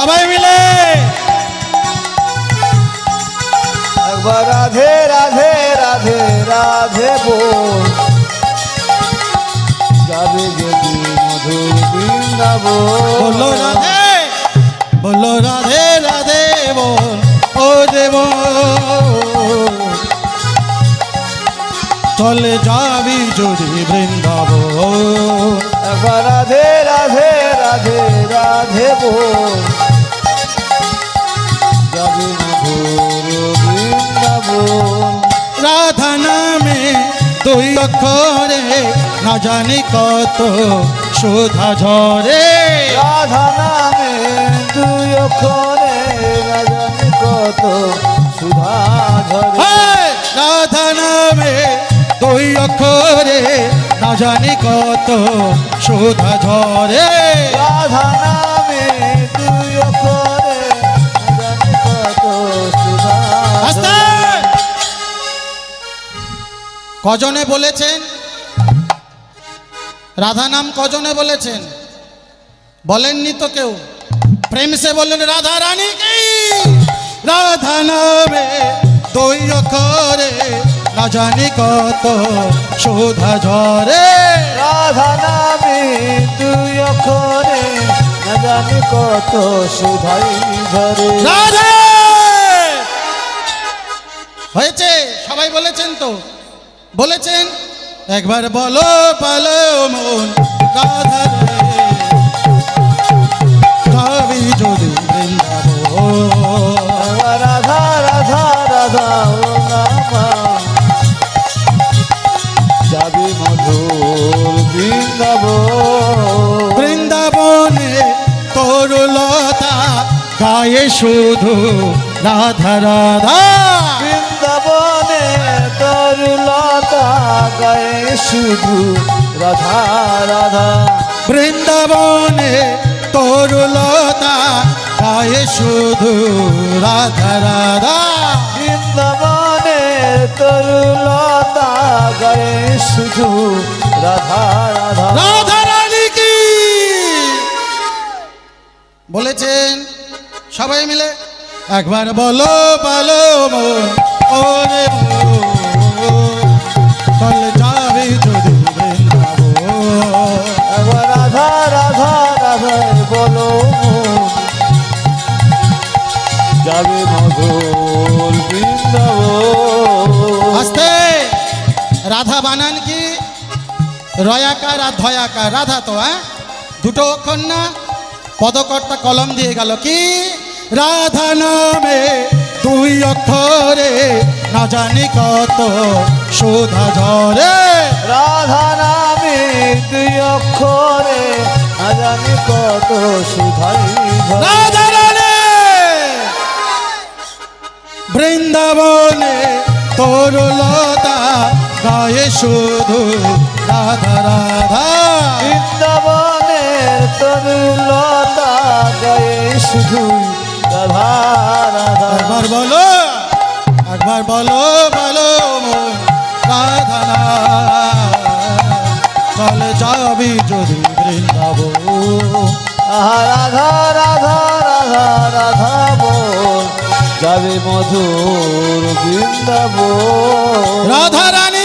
সবাই মিলে। একবার রাধে রাধে রাধে রাধে বল। যাবে যদি মধুর বৃন্দাবন। বলো রাধে বলো রাধে রাধে বল। ও দেব চলে যাবি যদি বৃন্দাবন। একবার রাধে রাধে রাধা নামে দুই অক্ষরে না জানি কত সুধা ঝরে রাধা নামে দুই অক্ষরে রাজানি কত সুধা ঝরে! রাধা নামে দুই অক্ষরে না জানি কত সুধা ঝরে রাধা কজনে বলেছেন? রাধা নাম কজনে বলেছেন? বলেননি তো কেউ। প্রেম সে বললেন রাধা রানী কি? রাধা নামে দুই অক্ষরে না জানি কত সুধা ঝরে। রাধা নামে দুই অক্ষরে না জানি কত সুধাই ঝরে। রাধে! হয়েছে সবাই বলেছেন তো। বলেছেন একবার বলো পালো মন রাধা যদি রাধা রাধা রাধা ও নামা যাবে মধুর বৃন্দাবন। বৃন্দাবনে তরুলতা গায়ে শুধু রাধা রাধা। গায়ে শুধু রাধা রাধা। বৃন্দাবনে তরুলতা গায়ে শুধু রাধা রাধা। বৃন্দাবনে তরুলতা গায়ে শুধু রাধা রাধা। রাধা রানী কি? বলেছেন সবাই মিলে একবার বলো বলো রাধা রাধা বলো। যাবে মধুর আস্তে! রাধা বানান কি? রয়াকার আর ধয়াকার রাধা তো হ্যাঁ? দুটো অক্ষর না পদকর্তা কলম দিয়ে গেল কি? রাধা নামে দুই অক্ষরে না জানি কত সুধা ঝরে। রাধা নামে দুই অক্ষরে জানি কত সুধাই। রাধা বৃন্দাবনে তরুলতা গায়ে শুধু রাধা রাধা। বৃন্দাবনের তরুলতা গায়ে শুধু রাধা রাধা। একবার বলো একবার বলো বলো রাধা না চলে যাবি যদি বৃন্দাব রাধা রাধা রাধা রাধা বল যাবে মধুর বৃন্দাব রাধা রানী।